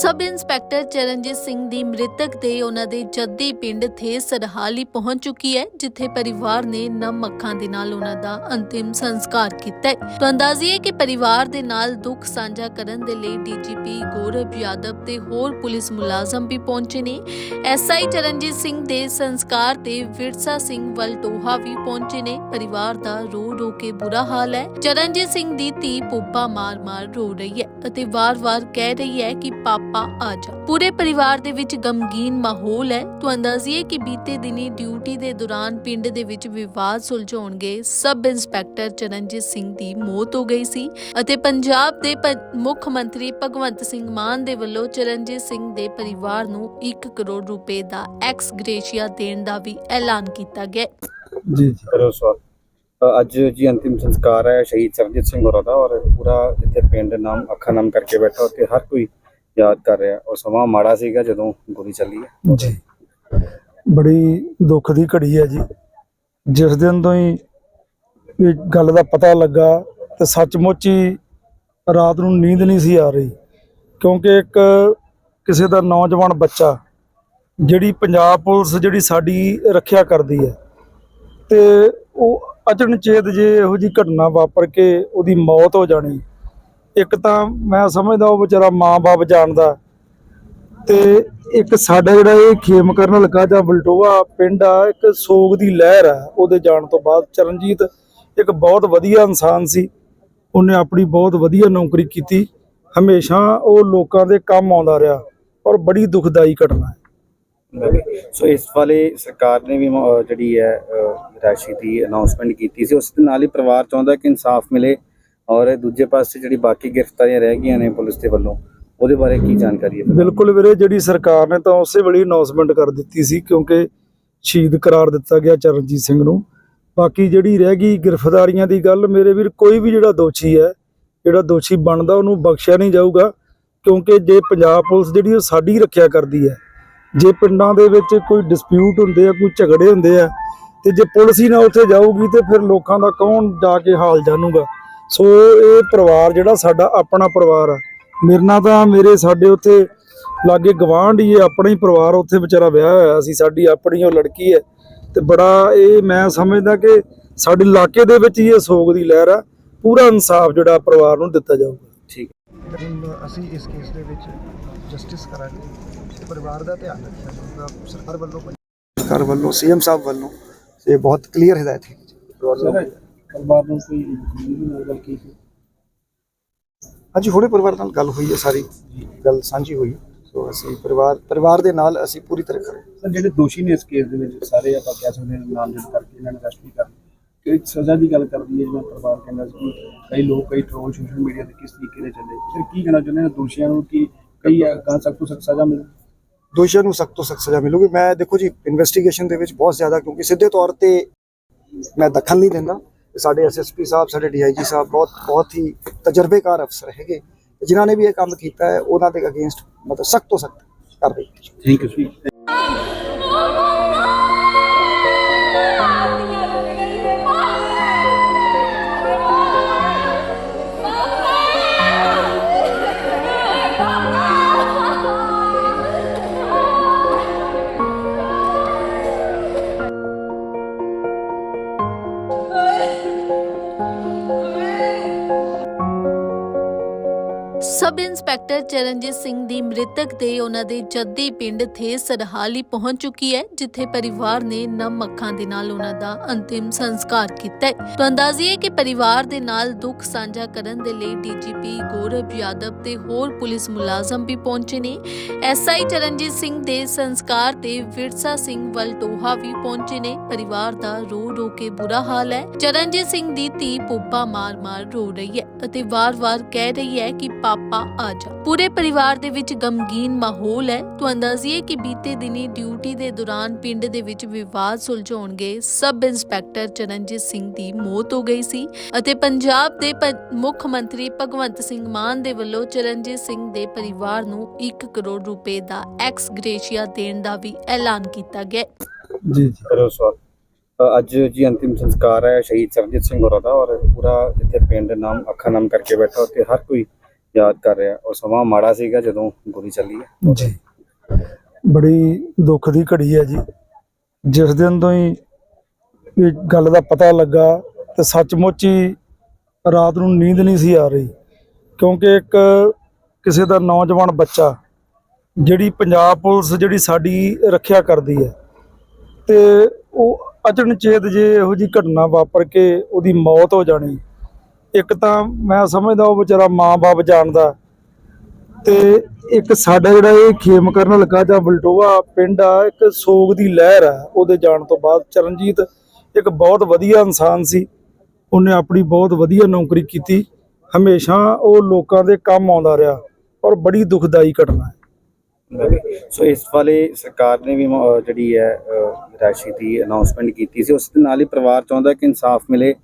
ਸਬ inspector Charanjit Singh ਦੀ ਮ੍ਰਿਤਕ ਦੇ ਉਹਨਾਂ ਦੇ ਜੱਦੀ ਪਿੰਡ ਥੇ ਸਰਹਾਲੀ ਪਹੁੰਚ ਚੁੱਕੀ ਹੈ, ਜਿੱਥੇ ਪਰਿਵਾਰ ਨੇ ਨਮ ਅੱਖਾਂ ਦੇ ਨਾਲ ਉਹਨਾਂ ਦਾ ਅੰਤਿਮ ਸੰਸਕਾਰ ਕੀਤਾ ਹੈ। ਤਾਂ ਅੰਦਾਜ਼ੀਏ ਕਿ ਪਰਿਵਾਰ ਦੇ ਨਾਲ ਦੁੱਖ ਸਾਂਝਾ ਕਰਨ ਦੇ ਲਈ ਡੀਜੀਪੀ ਗੌਰਵ ਯਾਦਵ ਤੇ ਹੋਰ ਪੁਲਿਸ ਮੁਲਾਜ਼ਮ ਵੀ ਪਹੁੰਚੇ ਨੇ। ਐਸਆਈ ਚਰਨਜੀਤ ਸਿੰਘ ਦੇ ਸੰਸਕਾਰ ਤੇ ਵਿਰਸਾ ਸਿੰਘ ਵਲਟੋਹਾ ਵੀ ਪਹੁੰਚੇ ਨੇ। ਪਰਿਵਾਰ ਦਾ ਰੋ ਰੋ ਕੇ ਬੁਰਾ ਹਾਲ ਹੈ। ਚਰਨਜੀਤ ਸਿੰਘ ਦੀ ਧੀ ਪੋਪਾ ਮਾਰ-ਮਾਰ ਰੋ ਰਹੀ ਹੈ ਅਤੇ ਵਾਰ-ਵਾਰ ਕਹਿ ਰਹੀ ਹੈ ਕਿ ਪਾਪਾ ਆ ਜਾ। ਪੂਰੇ ਪਰਿਵਾਰ ਦੇ ਵਿੱਚ ਗਮਗੀਨ ਮਾਹੌਲ ਹੈ। ਤੋਂ ਅੰਦਾਜ਼ੀਏ ਕਿ ਬੀਤੇ ਦਿਨੀ ਡਿਊਟੀ ਦੇ ਦੌਰਾਨ ਪਿੰਡ ਦੇ ਵਿੱਚ ਵਿਵਾਦ ਸੁਲਝਾਉਣਗੇ। ਸਬ ਇੰਸਪੈਕਟਰ ਚਰਨਜੀਤ ਸਿੰਘ ਦੀ ਮੌਤ ਹੋ ਗਈ ਸੀ ਅਤੇ ਪੰਜਾਬ ਦੇ ਮੁੱਖ ਮੰਤਰੀ ਭਗਵੰਤ ਸਿੰਘ ਮਾਨ ਦੇ ਵੱਲੋਂ ਚਰਨਜੀਤ ਸਿੰਘ ਦੇ ਪਰਿਵਾਰ ਨੂੰ 1 ਕਰੋੜ ਰੁਪਏ ਦਾ ਐਕਸ ਗ੍ਰੇਸ਼ੀਆ ਦੇਣ ਦਾ ਵੀ ਐਲਾਨ ਕੀਤਾ ਗਿਆ। ਜੀ ਜੀ। ਕਰੋ ਸਵਾਲ। ਅੱਜ ਜੀ ਅੰਤਿਮ ਸੰਸਕਾਰ ਹੈ ਸ਼ਹੀਦ ਸਰਜੀਤ ਸਿੰਘ ਹੋਰਾਂ ਦਾ ਔਰ ਪੂਰਾ ਜਿੱਥੇ ਪਿੰਡ ਨਾਮ ਅੱਖਾਂ ਨਾਮ ਕਰਕੇ ਬੈਠਾ ਉੱਥੇ ਹਰ ਕੋਈ ਯਾਦ ਕਰ ਰਿਹਾ। ਔਰ ਸਮਾਂ ਮਾੜਾ ਸੀਗਾ ਜਦੋਂ ਗੋਲੀ ਚੱਲੀ ਹੈ ਜੀ। ਬੜੀ ਦੁੱਖ ਦੀ ਘੜੀ ਹੈ ਜੀ। ਜਿਸ ਦਿਨ ਤੋਂ ਹੀ ਇਹ ਗੱਲ ਦਾ ਪਤਾ ਲੱਗਾ ਤੇ ਸੱਚਮੁੱਚ ਹੀ ਰਾਤ ਨੂੰ ਨੀਂਦ ਨਹੀਂ ਸੀ ਆ ਰਹੀ। ਕਿਉਂਕਿ ਇੱਕ ਕਿਸੇ ਦਾ ਨੌਜਵਾਨ ਬੱਚਾ ਜਿਹੜੀ ਪੰਜਾਬ ਪੁਲਿਸ ਜਿਹੜੀ ਸਾਡੀ ਰੱਖਿਆ ਕਰਦੀ ਹੈ ਤੇ ਉਹ ਅਚਨਚੇਤ ਜੇ ਇਹੋ ਜੀ ਘਟਨਾ ਵਾਪਰ ਕੇ ਉਹਦੀ ਮੌਤ ਹੋ ਜਾਣੀ ਇੱਕ ਤਾਂ ਮੈਂ ਸਮਝਦਾ ਉਹ ਵਿਚਾਰਾ ਮਾਂ-ਬਾਪ ਜਾਣਦਾ। ਤੇ ਇੱਕ ਸਾਡਾ ਜਿਹੜਾ ਇਹ ਖੇਮ ਕਰਨ ਲੱਗਾ ਜਾਂ ਬਲਟੋਆ ਪਿੰਡ ਆ, ਇੱਕ ਸੋਗ ਦੀ ਲਹਿਰ ਆ, ਉਹਦੇ ਜਾਣ ਤੋਂ ਬਾਅਦ ਚਰਨਜੀਤ ਇੱਕ ਬਹੁਤ ਵਧੀਆ ਇਨਸਾਨ ਸੀ। ਉਹਨੇ ਆਪਣੀ ਬਹੁਤ ਵਧੀਆ ਨੌਕਰੀ ਕੀਤੀ। ਹਮੇਸ਼ਾ ਉਹ ਲੋਕਾਂ ਦੇ ਕੰਮ ਆਉਂਦਾ ਰਿਹਾ ਔਰ ਬੜੀ ਦੁਖਦਾਈ ਘਟਨਾ ਹੈ। ਸੋ ਇਸ ਵਾਲੇ ਸਰਕਾਰ ਨੇ ਵੀ ਜਿਹੜੀ ਹੈ ਰਾਸ਼ੀ ਦੀ ਅਨਾਉਂਸਮੈਂਟ ਕੀਤੀ ਸੀ, ਉਸ ਦੇ ਨਾਲ ਹੀ ਪਰਿਵਾਰ ਚਾਹੁੰਦਾ ਕਿ ਇਨਸਾਫ ਮਿਲੇ। ਔਰ ਦੂਜੇ ਪਾਸੇ ਜਿਹੜੀ ਬਾਕੀ ਗ੍ਰਿਫਤਾਰੀਆਂ ਰਹਿ ਗਈਆਂ ਨੇ ਪੁਲਿਸ ਦੇ ਵੱਲੋਂ, ਉਹਦੇ ਬਾਰੇ ਕੀ ਜਾਣਕਾਰੀ ਹੈ? ਬਿਲਕੁਲ ਵੀਰੇ, ਜਿਹੜੀ ਸਰਕਾਰ ਨੇ ਤਾਂ ਉਸੇ ਵੇਲੇ ਅਨਾਉਂਸਮੈਂਟ ਕਰ ਦਿੱਤੀ ਸੀ ਕਿਉਂਕਿ ਸ਼ਹੀਦ ਕਰਾਰ ਦਿੱਤਾ ਗਿਆ ਚਰਨਜੀਤ ਸਿੰਘ ਨੂੰ। ਬਾਕੀ ਜਿਹੜੀ ਰਹਿ ਗਈ ਗ੍ਰਿਫਤਾਰੀਆਂ ਦੀ ਗੱਲ, ਮੇਰੇ ਵੀਰ, ਕੋਈ ਵੀ ਜਿਹੜਾ ਦੋਸ਼ੀ ਹੈ, ਜਿਹੜਾ ਦੋਸ਼ੀ ਬਣਦਾ, ਉਹਨੂੰ ਬਖਸ਼ਿਆ ਨਹੀਂ ਜਾਊਗਾ ਕਿਉਂਕਿ ਜੇ ਪੰਜਾਬ ਪੁਲਿਸ ਜਿਹੜੀ ਉਹ ਸਾਡੀ ਰੱਖਿਆ ਕਰਦੀ ਹੈ, ਜੇ ਪਿੰਡਾਂ ਦੇ ਵਿੱਚ ਕੋਈ ਡਿਸਪਿਊਟ ਹੁੰਦੇ ਆ, ਕੋਈ ਝਗੜੇ ਹੁੰਦੇ ਆ, ਤੇ ਜੇ ਪੁਲਿਸ ਹੀ ਨਾ ਉੱਥੇ ਜਾਊਗੀ, ਤੇ ਫਿਰ ਲੋਕਾਂ ਦਾ ਕੌਣ ਜਾ ਕੇ ਹਾਲ ਜਾਣੂਗਾ? ਸੋ ਇਹ ਪਰਿਵਾਰ ਜਿਹੜਾ ਸਾਡਾ ਆਪਣਾ ਪਰਿਵਾਰ ਆ। ਮੇਰੇ ਨਾਲ ਤਾਂ ਮੇਰੇ ਸਾਡੇ ਉੱਥੇ ਲਾਗੇ ਗਵਾਂਢ ਹੀ ਆਪਣਾ ਹੀ ਪਰਿਵਾਰ ਉੱਥੇ ਵਿਚਾਰਾ ਵਿਆਹ ਹੋਇਆ ਸੀ ਸਾਡੀ ਆਪਣੀ ਉਹ ਲੜਕੀ ਹੈ। ਤੇ ਬੜਾ ਇਹ ਮੈਂ ਸਮਝਦਾ ਕਿ ਸਾਡੇ ਇਲਾਕੇ ਦੇ ਵਿੱਚ ਹੀ ਇਹ ਸੋਗ ਦੀ ਲਹਿਰ ਆ। ਪੂਰਾ ਇਨਸਾਫ ਜਿਹੜਾ ਪਰਿਵਾਰ ਨੂੰ ਦਿੱਤਾ ਜਾਊਗਾ। ਠੀਕ। ਅਸੀਂ ਇਸ ਕੇਸ ਦੇ ਵਿੱਚ ਜਸਟਿਸ ਕਰਾਂਗੇ। ਪਰਿਵਾਰ ਦਾ ਧਿਆਨ ਰੱਖਿਆ ਜਾਊਗਾ ਸਰਕਾਰ ਵੱਲੋਂ ਸਰਕਾਰ ਵੱਲੋਂ ਸੀਐਮ ਸਾਹਿਬ ਵੱਲੋਂ। ਇਹ ਬਹੁਤ ਕਲੀਅਰ ਹਦਾਇਤ ਹੈ। ਪਰਿਵਾਰ ਨੂੰ ਕੋਈ ਗੱਲ ਕੀ ਅੱਜ ਹੁਣੇ ਪਰਿਵਾਰ ਨਾਲ ਗੱਲ ਹੋਈ ਹੈ ਸਾਰੀ ਗੱਲ ਸਾਂਝੀ ਹੋਈ। ਸੋ ਅਸੀਂ ਪਰਿਵਾਰ ਪਰਿਵਾਰ ਦੇ ਨਾਲ ਅਸੀਂ ਪੂਰੀ ਤਰ੍ਹਾਂ ਖੜੇ ਸਰ ਜਿਹੜੇ ਦੋਸ਼ੀ ਨੇ ਇਸ ਕੇਸ ਦੇ ਵਿੱਚ ਸਾਰੇ ਆਪਾਂ ਕਹਿ ਸਕਦੇ ਹਾਂ ਨਾਮਜ਼ਦ ਕਰਕੇ ਇਹਨਾਂ ਨੂੰ ਅਰੈਸਟ ਵੀ ਕਰ ਕਿ ਸਜ਼ਾ ਦੀ ਗੱਲ ਕਰਦੀ ਹੈ ਜਿਵੇਂ ਪਰਿਵਾਰ ਕਹਿੰਦਾ ਸੀ ਕਈ ਲੋਕ ਕਈ ਟ੍ਰੋਲ ਸੋਸ਼ਲ ਮੀਡੀਆ ਤੇ ਕਿਸ ਤਰੀਕੇ ਦੇ ਚੱਲੇ। ਫਿਰ ਕੀ ਕਹਿਣਾ ਚਾਹੁੰਦੇ ਨੇ ਦੋਸ਼ੀਆਂ ਨੂੰ ਕਿ ਕਈ ਕਹਾਂ ਸਖਤ ਤੋਂ ਸਖਤ ਸਜ਼ਾ ਮਿਲੇ? ਦੋਸ਼ੀਆਂ ਨੂੰ ਸਖਤ ਤੋਂ ਸਖਤ ਸਜ਼ਾ ਮਿਲੂਗੀ। ਮੈਂ ਦੇਖੋ ਜੀ ਇਨਵੈਸਟੀਗੇਸ਼ਨ ਦੇ ਵਿੱਚ ਬਹੁਤ ਜ਼ਿਆਦਾ ਕਿਉਂਕਿ ਸਿੱਧੇ ਤੌਰ ਤੇ ਮੈਂ ਦਖਲ ਨਹੀਂ ਦਿੰਦਾ। ਸਾਡੇ ਐਸਐਸਪੀ ਸਾਹਿਬ, ਸਾਡੇ ਡੀਆਈਜੀ ਸਾਹਿਬ ਬਹੁਤ ਬਹੁਤ ਹੀ ਤਜਰਬੇਕਾਰ ਅਫਸਰ ਹੈਗੇ। ਜਿਨ੍ਹਾਂ ਨੇ ਵੀ ਇਹ ਕੰਮ ਕੀਤਾ ਹੈ, ਉਹਨਾਂ ਦੇ ਅਗੇਂਸਟ ਮਤਲਬ ਸਖਤ ਤੋਂ ਸਖਤ ਕਾਰਵਾਈ thank you inspector Charanjit Singh ਦੀ ਮ੍ਰਿਤਕ ਦੇ ਉਹਨਾਂ ਦੇ ਜੱਦੀ ਪਿੰਡ ਥੇ ਸਰਹਾਲੀ ਪਹੁੰਚ ਚੁੱਕੀ ਹੈ, ਜਿੱਥੇ ਪਰਿਵਾਰ ਨੇ ਨਮ ਅੱਖਾਂ ਦੇ ਨਾਲ ਉਹਨਾਂ ਦਾ ਅੰਤਿਮ ਸੰਸਕਾਰ ਕੀਤਾ ਹੈ। ਤਾਂ ਅੰਦਾਜ਼ੀਏ ਕਿ ਪਰਿਵਾਰ ਦੇ ਨਾਲ ਦੁੱਖ ਸਾਂਝਾ ਕਰਨ ਦੇ ਲਈ ਡੀਜੀਪੀ ਗੌਰਵ ਯਾਦਵ ਤੇ ਹੋਰ ਪੁਲਿਸ ਮੁਲਾਜ਼ਮ ਵੀ ਪਹੁੰਚੇ ਨੇ। ਐਸਆਈ ਚਰਨਜੀਤ ਸਿੰਘ ਦੇ ਸੰਸਕਾਰ ਤੇ ਵਿਰਸਾ ਸਿੰਘ ਵਲਟੋਹਾ ਵੀ ਪਹੁੰਚੇ ਨੇ। ਪਰਿਵਾਰ ਦਾ ਰੋ ਰੋ ਕੇ ਬੁਰਾ ਹਾਲ ਹੈ। ਚਰਨਜੀਤ ਸਿੰਘ ਦੀ ਧੀ ਪੁੱਪਾ ਮਾਰ-ਮਾਰ ਰੋ ਰਹੀ ਹੈ ਅਤੇ ਵਾਰ-ਵਾਰ ਕਹਿ ਰਹੀ ਹੈ ਕਿ ਪਾਪਾ ਆ ਜਾ ਪੂਰੇ ਪਰਿਵਾਰ ਦੇ ਵਿੱਚ ਗਮਗੀਨ ਮਾਹੌਲ ਹੈ। ਤੋਂ ਅੰਦਾਜ਼ੀਏ ਕਿ ਬੀਤੇ ਦਿਨੀ ਡਿਊਟੀ ਦੇ ਦੌਰਾਨ ਪਿੰਡ ਦੇ ਵਿੱਚ ਵਿਵਾਦ ਸੁਲਝਾਉਣਗੇ। ਸਬ ਇੰਸਪੈਕਟਰ ਚਰਨਜੀਤ ਸਿੰਘ ਦੀ ਮੌਤ ਹੋ ਗਈ ਸੀ ਅਤੇ ਪੰਜਾਬ ਦੇ ਮੁੱਖ ਮੰਤਰੀ ਭਗਵੰਤ ਸਿੰਘ ਮਾਨ ਦੇ ਵੱਲੋਂ ਚਰਨਜੀਤ ਸਿੰਘ ਦੇ ਪਰਿਵਾਰ ਨੂੰ 1 ਕਰੋੜ ਰੁਪਏ ਦਾ ਐਕਸ ਗ੍ਰੇਸ਼ੀਆ ਦੇਣ ਦਾ ਵੀ ਐਲਾਨ ਕੀਤਾ ਗਿਆ। ਜੀ ਜੀ। ਕਰੋ ਸਵਾਲ। ਅੱਜ ਜੀ ਅੰਤਿਮ ਸੰਸਕਾਰ ਹੈ ਸ਼ਹੀਦ ਸਰਜੀਤ ਸਿੰਘ ਹੋਰਾਂ ਦਾ ਔਰ ਪੂਰਾ ਜਿੱਥੇ ਪਿੰਡ ਨਾਮ ਅੱਖਾਂ ਨਾਮ ਕਰਕੇ ਬੈਠਾ ਉੱਥੇ ਹਰ ਕੋਈ ਯਾਦ ਕਰ ਰਿਹਾ ਉਹ ਸਮਾਂ ਮਾੜਾ ਸੀਗਾ ਜਦੋਂ ਗੋਲੀ ਚੱਲੀ ਹੈ ਜੀ। ਬੜੀ ਦੁੱਖ ਦੀ ਘੜੀ ਹੈ ਜੀ। ਜਿਸ ਦਿਨ ਤੋਂ ਹੀ ਇਹ ਗੱਲ ਦਾ ਪਤਾ ਲੱਗਾ ਤੇ ਸੱਚਮੁੱਚ ਹੀ ਰਾਤ ਨੂੰ ਨੀਂਦ ਨਹੀਂ ਸੀ ਆ ਰਹੀ। ਕਿਉਂਕਿ ਇੱਕ ਕਿਸੇ ਦਾ ਨੌਜਵਾਨ ਬੱਚਾ ਜਿਹੜੀ ਪੰਜਾਬ ਪੁਲਿਸ ਜਿਹੜੀ ਸਾਡੀ ਰੱਖਿਆ ਕਰਦੀ ਹੈ ਤੇ ਉਹ ਅਚਨਚੇਤ ਜੇ ਇਹੋ ਜੀ ਘਟਨਾ ਵਾਪਰ ਕੇ ਉਹਦੀ ਮੌਤ ਹੋ ਜਾਣੀ ਇੱਕ ਤਾਂ ਮੈਂ ਸਮਝਦਾ ਉਹ ਵਿਚਾਰਾ ਮਾਂ-ਬਾਪ ਜਾਣਦਾ। ਤੇ ਇੱਕ ਸਾਡਾ ਜਿਹੜਾ ਇਹ ਖੇਮ ਕਰਨ ਲੱਗਾ ਜਾਂ ਬਲਟੋਆ ਪਿੰਡ ਆ, ਇੱਕ ਸੋਗ ਦੀ ਲਹਿਰ ਆ, ਉਹਦੇ ਜਾਣ ਤੋਂ ਬਾਅਦ ਚਰਨਜੀਤ ਇੱਕ ਬਹੁਤ ਵਧੀਆ ਇਨਸਾਨ ਸੀ। ਉਹਨੇ ਆਪਣੀ ਬਹੁਤ ਵਧੀਆ ਨੌਕਰੀ ਕੀਤੀ। ਹਮੇਸ਼ਾ ਉਹ ਲੋਕਾਂ ਦੇ ਕੰਮ ਆਉਂਦਾ ਰਿਹਾ ਔਰ ਬੜੀ ਦੁਖਦਾਈ ਘਟਨਾ ਹੈ। ਸੋ ਇਸ ਵਾਲੇ ਸਰਕਾਰ ਨੇ ਵੀ ਜਿਹੜੀ ਹੈ ਰਾਸ਼ੀ ਦੀ ਅਨਾਉਂਸਮੈਂਟ ਕੀਤੀ ਸੀ। ਉਸ ਦੇ ਨਾਲ ਹੀ ਪਰਿਵਾਰ ਚਾਹੁੰਦਾ ਕਿ ਇਨਸਾਫ ਮਿਲੇ।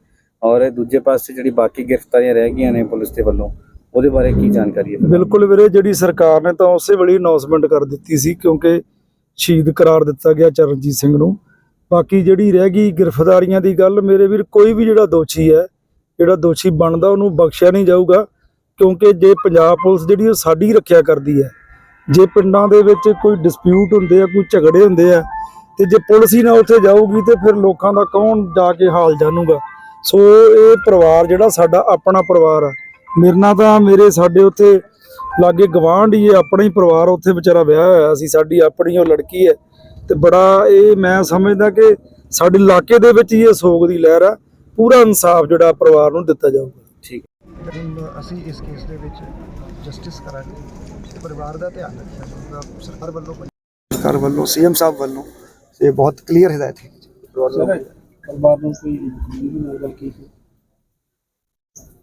ਔਰ ਦੂਜੇ ਪਾਸੇ ਜਿਹੜੀ ਬਾਕੀ ਗ੍ਰਿਫਤਾਰੀਆਂ ਰਹਿ ਗਈਆਂ ਨੇ ਪੁਲਿਸ ਦੇ ਵੱਲੋਂ, ਉਹਦੇ ਬਾਰੇ ਕੀ ਜਾਣਕਾਰੀ ਹੈ? ਬਿਲਕੁਲ ਵੀਰੇ, ਜਿਹੜੀ ਸਰਕਾਰ ਨੇ ਤਾਂ ਉਸੇ ਵੇਲੇ ਅਨਾਉਂਸਮੈਂਟ ਕਰ ਦਿੱਤੀ ਸੀ ਕਿਉਂਕਿ ਸ਼ਹੀਦ ਕਰਾਰ ਦਿੱਤਾ ਗਿਆ ਚਰਨਜੀਤ ਸਿੰਘ ਨੂੰ। ਬਾਕੀ ਜਿਹੜੀ ਰਹਿ ਗਈ ਗ੍ਰਿਫਤਾਰੀਆਂ ਦੀ ਗੱਲ, ਮੇਰੇ ਵੀਰ, ਕੋਈ ਵੀ ਜਿਹੜਾ ਦੋਸ਼ੀ ਹੈ, ਜਿਹੜਾ ਦੋਸ਼ੀ ਬਣਦਾ, ਉਹਨੂੰ ਬਖਸ਼ਿਆ ਨਹੀਂ ਜਾਊਗਾ ਕਿਉਂਕਿ ਜੇ ਪੰਜਾਬ ਪੁਲਿਸ ਜਿਹੜੀ ਉਹ ਸਾਡੀ ਰੱਖਿਆ ਕਰਦੀ ਹੈ, ਜੇ ਪਿੰਡਾਂ ਦੇ ਵਿੱਚ ਕੋਈ ਡਿਸਪਿਊਟ ਹੁੰਦੇ ਆ, ਕੋਈ ਝਗੜੇ ਹੁੰਦੇ ਆ, ਤੇ ਜੇ ਪੁਲਿਸ ਹੀ ਨਾ ਉੱਥੇ ਜਾਊਗੀ, ਤੇ ਫਿਰ ਲੋਕਾਂ ਦਾ ਕੌਣ ਜਾ ਕੇ ਹਾਲ ਜਾਣੂਗਾ? ਸੋ ਇਹ ਪਰਿਵਾਰ ਜਿਹੜਾ ਸਾਡਾ ਆਪਣਾ ਪਰਿਵਾਰ ਆ। ਮੇਰੇ ਨਾਲ ਤਾਂ ਮੇਰੇ ਸਾਡੇ ਉੱਥੇ ਲਾਗੇ ਗਵਾਂਢ ਹੀ ਹੈ ਆਪਣਾ ਹੀ ਪਰਿਵਾਰ ਉੱਥੇ ਵਿਚਾਰਾ ਵਿਆਹ ਹੋਇਆ ਸੀ ਸਾਡੀ ਆਪਣੀ ਉਹ ਲੜਕੀ ਹੈ। ਤੇ ਬੜਾ ਇਹ ਮੈਂ ਸਮਝਦਾ ਕਿ ਸਾਡੇ ਇਲਾਕੇ ਦੇ ਵਿੱਚ ਹੀ ਇਹ ਸੋਗ ਦੀ ਲਹਿਰ ਆ। ਪੂਰਾ ਇਨਸਾਫ ਜਿਹੜਾ ਪਰਿਵਾਰ ਨੂੰ ਦਿੱਤਾ ਜਾਊਗਾ। ਠੀਕ। ਅਸੀਂ ਇਸ ਕੇਸ ਦੇ ਵਿੱਚ ਜਸਟਿਸ ਕਰਾਂਗੇ। ਤੇ ਪਰਿਵਾਰ ਦਾ ਧਿਆਨ ਰੱਖਿਆ ਜਾਊਗਾ ਸਰਕਾਰ ਵੱਲੋਂ ਸਰਕਾਰ ਵੱਲੋਂ ਸੀਐਮ ਸਾਹਿਬ ਵੱਲੋਂ। ਇਹ ਬਹੁਤ ਕਲੀਅਰ ਹਦਾਇਤ ਹੈ ਪਰਿਵਾਰ ਨੂੰ ਕੋਈ ਵੀ ਨਾਲ ਗੱਲ ਕੀਤੀ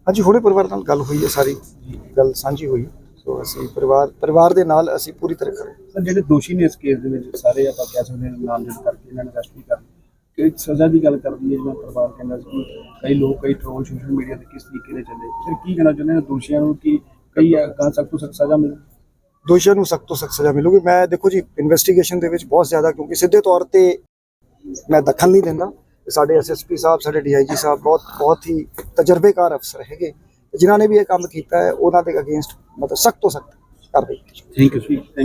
ਹਾਂਜੀ ਹੁਣੇ ਪਰਿਵਾਰ ਨਾਲ ਗੱਲ ਹੋਈ ਹੈ ਸਾਰੀ। ਗੱਲ ਸਾਂਝੀ ਹੋਈ। ਸੋ ਅਸੀਂ ਪਰਿਵਾਰ ਪਰਿਵਾਰ ਦੇ ਨਾਲ ਅਸੀਂ ਪੂਰੀ ਤਰ੍ਹਾਂ ਖੜੇ। ਸਰ ਜਿਹੜੇ ਦੋਸ਼ੀ ਨੇ ਇਸ ਕੇਸ ਦੇ ਵਿੱਚ ਸਾਰੇ ਆਪਾਂ ਕਹਿ ਸਕਦੇ ਹਾਂ ਨਾਮਜ਼ਦ ਕਰਕੇ ਇਹਨਾਂ ਨੇ ਅਰੈਸਟ ਵੀ ਕਰ। ਕਿ ਸਜ਼ਾ ਦੀ ਗੱਲ ਕਰਦੀ ਹੈ ਜਿਵੇਂ ਪਰਿਵਾਰ ਕਹਿੰਦਾ ਸੀ ਕਿ ਕਈ ਲੋਕ ਕਈ ਟ੍ਰੋਲ ਸੋਸ਼ਲ ਮੀਡੀਆ ਤੇ ਕਿਸ ਤਰੀਕੇ ਦੇ ਚੱਲੇ। ਫਿਰ ਕੀ ਕਹਿਣਾ ਚਾਹੁੰਦੇ ਨੇ ਦੋਸ਼ੀਆਂ ਨੂੰ ਕਿ ਕਈ ਕਹਾਂ ਸਖਤ ਤੋਂ ਸਖਤ ਸਜ਼ਾ ਮਿਲੇ? ਦੋਸ਼ੀਆਂ ਨੂੰ ਸਖਤ ਤੋਂ ਸਖਤ ਸਜ਼ਾ ਮਿਲੂਗੀ। ਮੈਂ ਦੇਖੋ ਜੀ ਇਨਵੈਸਟੀਗੇਸ਼ਨ ਦੇ ਵਿੱਚ ਬਹੁਤ ਜ਼ਿਆਦਾ ਕਿਉਂਕਿ ਸਿੱਧੇ ਤੌਰ ਤੇ ਮੈਂ ਦਖਲ ਨਹੀਂ ਦਿੰਦਾ। ਸਾਡੇ ਐਸਐਸਪੀ ਸਾਹਿਬ ਸਾਡੇ ਡੀਆਈਜੀ ਸਾਹਿਬ ਬਹੁਤ ਬਹੁਤ ਹੀ ਤਜਰਬੇਕਾਰ ਅਫਸਰ ਹੈਗੇ। ਜਿਨ੍ਹਾਂ ਨੇ ਵੀ ਇਹ ਕੰਮ ਕੀਤਾ ਹੈ ਉਹਨਾਂ ਦੇ ਅਗੇਂਸਟ ਮਤਲਬ ਸਖਤ ਤੋਂ ਸਖਤ ਕਾਰਵਾਈ ਕੀਤੀ। ਥੈਂਕ ਯੂ ਜੀ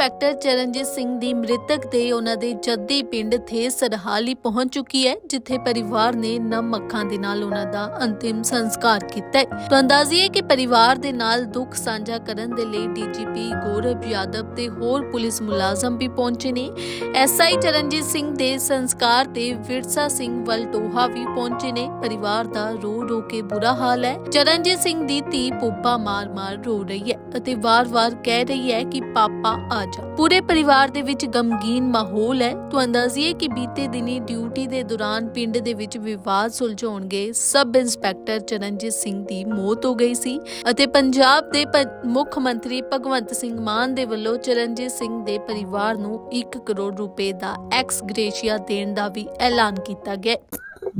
ਇੰਸਪੈਕਟਰ ਚਰਨਜੀਤ ਸਿੰਘ ਦੀ ਮ੍ਰਿਤਕ ਦੇ ਉਹਨਾਂ ਦੇ ਜੱਦੀ ਪਿੰਡ ਥੇ ਸਰਹਾਲੀ ਪਹੁੰਚ ਚੁੱਕੀ ਹੈ, ਜਿੱਥੇ ਪਰਿਵਾਰ ਨੇ ਨਮ ਅੱਖਾਂ ਦੇ ਨਾਲ ਉਹਨਾਂ ਦਾ ਅੰਤਿਮ ਸੰਸਕਾਰ ਕੀਤਾ ਹੈ। ਤਾਂ ਅੰਦਾਜ਼ੀਏ ਕਿ ਪਰਿਵਾਰ ਦੇ ਨਾਲ ਦੁੱਖ ਸਾਂਝਾ ਕਰਨ ਦੇ ਲਈ ਡੀਜੀਪੀ ਗੌਰਵ ਯਾਦਵ ਤੇ ਹੋਰ ਪੁਲਿਸ ਮੁਲਾਜ਼ਮ ਵੀ ਪਹੁੰਚੇ ਨੇ। ਐਸਆਈ ਚਰਨਜੀਤ ਸਿੰਘ ਦੇ ਸੰਸਕਾਰ ਤੇ ਵਿਰਸਾ ਸਿੰਘ ਵਲਟੋਹਾ ਵੀ ਪਹੁੰਚੇ ਨੇ। ਪਰਿਵਾਰ ਦਾ ਰੋ ਰੋ ਕੇ ਬੁਰਾ ਹਾਲ ਹੈ। ਚਰਨਜੀਤ ਸਿੰਘ ਦੀ ਧੀ ਪੁੱਪਾ ਮਾਰ-ਮਾਰ ਰੋ ਰਹੀ ਹੈ ਅਤੇ ਵਾਰ-ਵਾਰ ਕਹਿ ਰਹੀ ਹੈ ਕਿ ਪਾਪਾ ਆ ਜਾ ਪੂਰੇ ਪਰਿਵਾਰ ਦੇ ਵਿੱਚ ਗਮਗੀਨ ਮਾਹੌਲ ਹੈ। ਤੋਂ ਅੰਦਾਜ਼ੀਏ ਕਿ ਬੀਤੇ ਦਿਨੀ ਡਿਊਟੀ ਦੇ ਦੌਰਾਨ ਪਿੰਡ ਦੇ ਵਿੱਚ ਵਿਵਾਦ ਸੁਲਝਾਉਣਗੇ। ਸਬ ਇੰਸਪੈਕਟਰ ਚਰਨਜੀਤ ਸਿੰਘ ਦੀ ਮੌਤ ਹੋ ਗਈ ਸੀ ਅਤੇ ਪੰਜਾਬ ਦੇ ਮੁੱਖ ਮੰਤਰੀ ਭਗਵੰਤ ਸਿੰਘ ਮਾਨ ਦੇ ਵੱਲੋਂ ਚਰਨਜੀਤ ਸਿੰਘ ਦੇ ਪਰਿਵਾਰ ਨੂੰ 1 ਕਰੋੜ ਰੁਪਏ ਦਾ ਐਕਸ ਗ੍ਰੇਸ਼ੀਆ ਦੇਣ ਦਾ ਵੀ ਐਲਾਨ ਕੀਤਾ ਗਿਆ।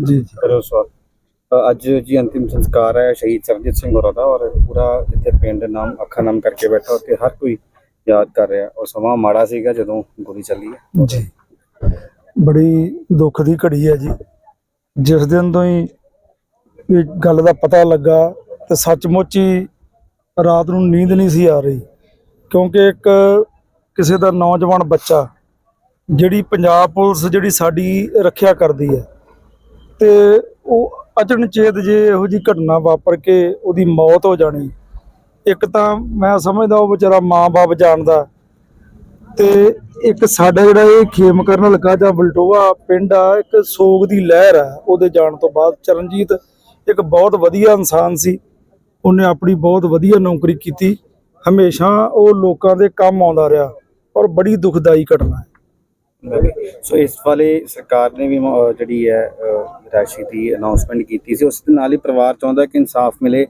ਜੀ ਜੀ। ਕਰੋ ਸਵਾਲ। ਅੱਜ ਜੀ ਅੰਤਿਮ ਸੰਸਕਾਰ ਹੈ ਸ਼ਹੀਦ ਸਰਜੀਤ ਸਿੰਘ ਹੋਰਾਂ ਦਾ ਔਰ ਪੂਰਾ ਜਿੱਥੇ ਪਿੰਡ ਨਾਮ ਅੱਖਾਂ ਨਾਮ ਕਰਕੇ ਬੈਠਾ ਉੱਥੇ ਹਰ ਕੋਈ ਯਾਦ ਕਰ ਰਿਹਾ। ਉਹ ਸਮਾਂ ਮਾੜਾ ਸੀਗਾ ਜਦੋਂ ਗੋਲੀ ਚੱਲੀ ਹੈ ਜੀ। ਬੜੀ ਦੁੱਖ ਦੀ ਘੜੀ ਹੈ ਜੀ। ਜਿਸ ਦਿਨ ਤੋਂ ਹੀ ਇਹ ਗੱਲ ਦਾ ਪਤਾ ਲੱਗਾ ਤੇ ਸੱਚਮੁੱਚ ਹੀ ਰਾਤ ਨੂੰ ਨੀਂਦ ਨਹੀਂ ਸੀ ਆ ਰਹੀ। ਕਿਉਂਕਿ ਇੱਕ ਕਿਸੇ ਦਾ ਨੌਜਵਾਨ ਬੱਚਾ ਜਿਹੜੀ ਪੰਜਾਬ ਪੁਲਿਸ ਜਿਹੜੀ ਸਾਡੀ ਰੱਖਿਆ ਕਰਦੀ ਹੈ ਤੇ ਉਹ ਅਚਨਚੇਤ ਜੇ ਇਹੋ ਜੀ ਘਟਨਾ ਵਾਪਰ ਕੇ ਉਹਦੀ ਮੌਤ ਹੋ ਜਾਣੀ ਇੱਕ ਤਾਂ ਮੈਂ ਸਮਝਦਾ ਉਹ ਵਿਚਾਰਾ ਮਾਂ-ਬਾਪ ਜਾਣਦਾ। ਤੇ ਇੱਕ ਸਾਡਾ ਜਿਹੜਾ ਇਹ ਖੇਮ ਕਰਨ ਲੱਗਾ ਜਾਂ ਬਲਟੋਆ ਪਿੰਡ ਆ, ਇੱਕ ਸੋਗ ਦੀ ਲਹਿਰ ਆ, ਉਹਦੇ ਜਾਣ ਤੋਂ ਬਾਅਦ ਚਰਨਜੀਤ ਇੱਕ ਬਹੁਤ ਵਧੀਆ ਇਨਸਾਨ ਸੀ। ਉਹਨੇ ਆਪਣੀ ਬਹੁਤ ਵਧੀਆ ਨੌਕਰੀ ਕੀਤੀ। ਹਮੇਸ਼ਾ ਉਹ ਲੋਕਾਂ ਦੇ ਕੰਮ ਆਉਂਦਾ ਰਿਹਾ ਔਰ ਬੜੀ ਦੁਖਦਾਈ ਘਟਨਾ ਹੈ। ਸੋ ਇਸ ਵਾਲੇ ਸਰਕਾਰ ਨੇ ਵੀ ਜਿਹੜੀ ਹੈ ਰਾਸ਼ੀ ਦੀ ਅਨਾਉਂਸਮੈਂਟ ਕੀਤੀ ਸੀ, ਉਸ ਦੇ ਨਾਲ ਹੀ ਪਰਿਵਾਰ ਚਾਹੁੰਦਾ ਕਿ ਇਨਸਾਫ ਮਿਲੇ।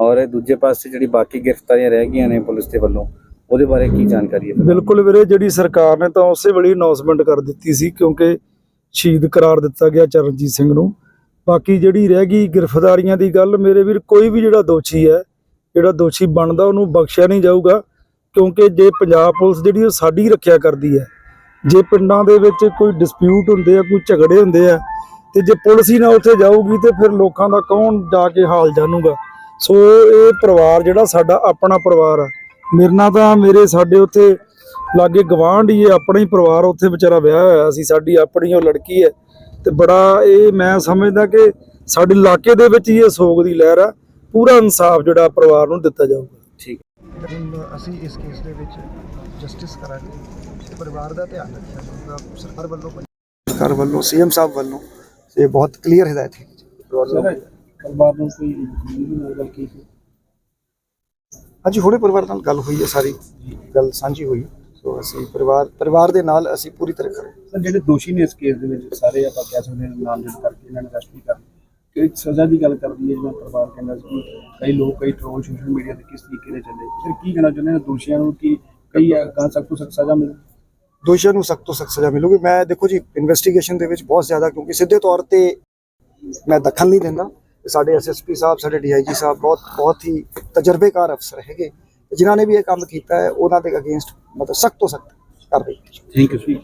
ਔਰ ਦੂਜੇ ਪਾਸੇ ਜਿਹੜੀ ਬਾਕੀ ਗ੍ਰਿਫਤਾਰੀਆਂ ਰਹਿ ਗਈਆਂ ਨੇ ਪੁਲਿਸ ਦੇ ਵੱਲੋਂ, ਉਹਦੇ ਬਾਰੇ ਕੀ ਜਾਣਕਾਰੀ ਹੈ? ਬਿਲਕੁਲ ਵੀਰੇ, ਜਿਹੜੀ ਸਰਕਾਰ ਨੇ ਤਾਂ ਉਸੇ ਵੇਲੇ ਅਨਾਉਂਸਮੈਂਟ ਕਰ ਦਿੱਤੀ ਸੀ ਕਿਉਂਕਿ ਸ਼ਹੀਦ ਕਰਾਰ ਦਿੱਤਾ ਗਿਆ ਚਰਨਜੀਤ ਸਿੰਘ ਨੂੰ। ਬਾਕੀ ਜਿਹੜੀ ਰਹਿ ਗਈ ਗ੍ਰਿਫਤਾਰੀਆਂ ਦੀ ਗੱਲ, ਮੇਰੇ ਵੀਰ, ਕੋਈ ਵੀ ਜਿਹੜਾ ਦੋਸ਼ੀ ਹੈ, ਜਿਹੜਾ ਦੋਸ਼ੀ ਬਣਦਾ, ਉਹਨੂੰ ਬਖਸ਼ਿਆ ਨਹੀਂ ਜਾਊਗਾ ਕਿਉਂਕਿ ਜੇ ਪੰਜਾਬ ਪੁਲਿਸ ਜਿਹੜੀ ਉਹ ਸਾਡੀ ਰੱਖਿਆ ਕਰਦੀ ਹੈ, ਜੇ ਪਿੰਡਾਂ ਦੇ ਵਿੱਚ ਕੋਈ ਡਿਸਪਿਊਟ ਹੁੰਦੇ ਆ, ਕੋਈ ਝਗੜੇ ਹੁੰਦੇ ਆ, ਤੇ ਜੇ ਪੁਲਿਸ ਹੀ ਨਾ ਉੱਥੇ ਜਾਊਗੀ, ਤੇ ਫਿਰ ਲੋਕਾਂ ਦਾ ਕੌਣ ਜਾ ਕੇ ਹਾਲ ਜਾਣੂਗਾ? ਸੋ ਇਹ ਪਰਿਵਾਰ ਜਿਹੜਾ ਸਾਡਾ ਆਪਣਾ ਪਰਿਵਾਰ ਆ। ਮੇਰੇ ਨਾਲ ਤਾਂ ਮੇਰੇ ਸਾਡੇ ਉੱਥੇ ਲਾਗੇ ਗਵਾਂਢ ਹੀ ਹੈ ਆਪਣਾ ਹੀ ਪਰਿਵਾਰ ਉੱਥੇ ਵਿਚਾਰਾ ਵਿਆਹ ਹੋਇਆ ਸੀ ਸਾਡੀ ਆਪਣੀ ਉਹ ਲੜਕੀ ਹੈ। ਤੇ ਬੜਾ ਇਹ ਮੈਂ ਸਮਝਦਾ ਕਿ ਸਾਡੇ ਇਲਾਕੇ ਦੇ ਵਿੱਚ ਹੀ ਇਹ ਸੋਗ ਦੀ ਲਹਿਰ ਆ। ਪੂਰਾ ਇਨਸਾਫ ਜਿਹੜਾ ਪਰਿਵਾਰ ਨੂੰ ਦਿੱਤਾ ਜਾਊਗਾ। ਠੀਕ। ਅਸੀਂ ਇਸ ਕੇਸ ਦੇ ਵਿੱਚ ਜਸਟਿਸ ਕਰਾਂਗੇ। ਪਰਿਵਾਰ ਦਾ ਧਿਆਨ ਰੱਖਿਆ ਜਾਊਗਾ ਸਰਕਾਰ ਵੱਲੋਂ ਸਰਕਾਰ ਵੱਲੋਂ ਸੀਐਮ ਸਾਹਿਬ ਵੱਲੋਂ। ਇਹ ਬਹੁਤ ਕਲੀਅਰ ਹਦਾਇਤ ਹੈ। ਪਰਿਵਾਰ ਨੂੰ ਕੋਈ ਨਹੀਂ ਗੱਲ ਕੀਤੀ ਹਾਂਜੀ ਹੁਣੇ ਪਰਿਵਾਰ ਨਾਲ ਗੱਲ ਹੋਈ ਹੈ ਸਾਰੀ। ਗੱਲ ਸਾਂਝੀ ਹੋਈ। ਸੋ ਅਸੀਂ ਪਰਿਵਾਰ ਪਰਿਵਾਰ ਦੇ ਨਾਲ ਅਸੀਂ ਪੂਰੀ ਤਰ੍ਹਾਂ ਖੜੇ ਸਰ ਜਿਹੜੇ ਦੋਸ਼ੀ ਨੇ ਇਸ ਕੇਸ ਦੇ ਵਿੱਚ ਸਾਰੇ ਆਪਾਂ ਕਹਿ ਸਕਦੇ ਹਾਂ ਨਾਮਜ਼ਦ ਕਰਕੇ ਇਹਨਾਂ ਨੂੰ ਅਰੈਸਟ ਵੀ ਕਰ ਕਿ ਸਜ਼ਾ ਦੀ ਗੱਲ ਕਰਦੀ ਹੈ ਜਿਵੇਂ ਪਰਿਵਾਰ ਕਹਿੰਦਾ ਸੀ ਕਈ ਲੋਕ ਕਈ ਟ੍ਰੋਲ ਸੋਸ਼ਲ ਮੀਡੀਆ ਤੇ ਕਿਸ ਤਰੀਕੇ ਦੇ ਚੱਲੇ। ਫਿਰ ਕੀ ਕਹਿਣਾ ਚਾਹੁੰਦੇ ਨੇ ਦੋਸ਼ੀਆਂ ਨੂੰ ਕਿ ਕਈ ਅਗਾਂਹ ਸਖਤ ਤੋਂ ਸਖਤ ਸਜ਼ਾ ਮਿਲੇ? ਦੋਸ਼ੀਆਂ ਨੂੰ ਸਖਤ ਤੋਂ ਸਖਤ ਸਜ਼ਾ ਮਿਲੂਗੀ। ਮੈਂ ਦੇਖੋ ਜੀ ਇਨਵੈਸਟੀਗੇਸ਼ਨ ਦੇ ਵਿੱਚ ਬਹੁਤ ਜ਼ਿਆਦਾ ਕਿਉਂਕਿ ਸਿੱਧੇ ਤੌਰ ਤੇ ਮੈਂ ਦਖਲ ਨਹੀਂ ਦਿੰਦਾ। ਸਾਡੇ ਐਸਐਸਪੀ ਸਾਹਿਬ, ਸਾਡੇ ਡੀਆਈਜੀ ਸਾਹਿਬ ਬਹੁਤ ਬਹੁਤ ਹੀ ਤਜਰਬੇਕਾਰ ਅਫਸਰ ਹੈਗੇ। ਜਿਨ੍ਹਾਂ ਨੇ ਵੀ ਇਹ ਕੰਮ ਕੀਤਾ ਹੈ, ਉਹਨਾਂ ਦੇ ਅਗੇਂਸਟ ਮਤਲਬ ਸਖਤ ਤੋਂ ਸਖਤ ਕਾਰਵਾਈ ਥੈਂਕ ਯੂ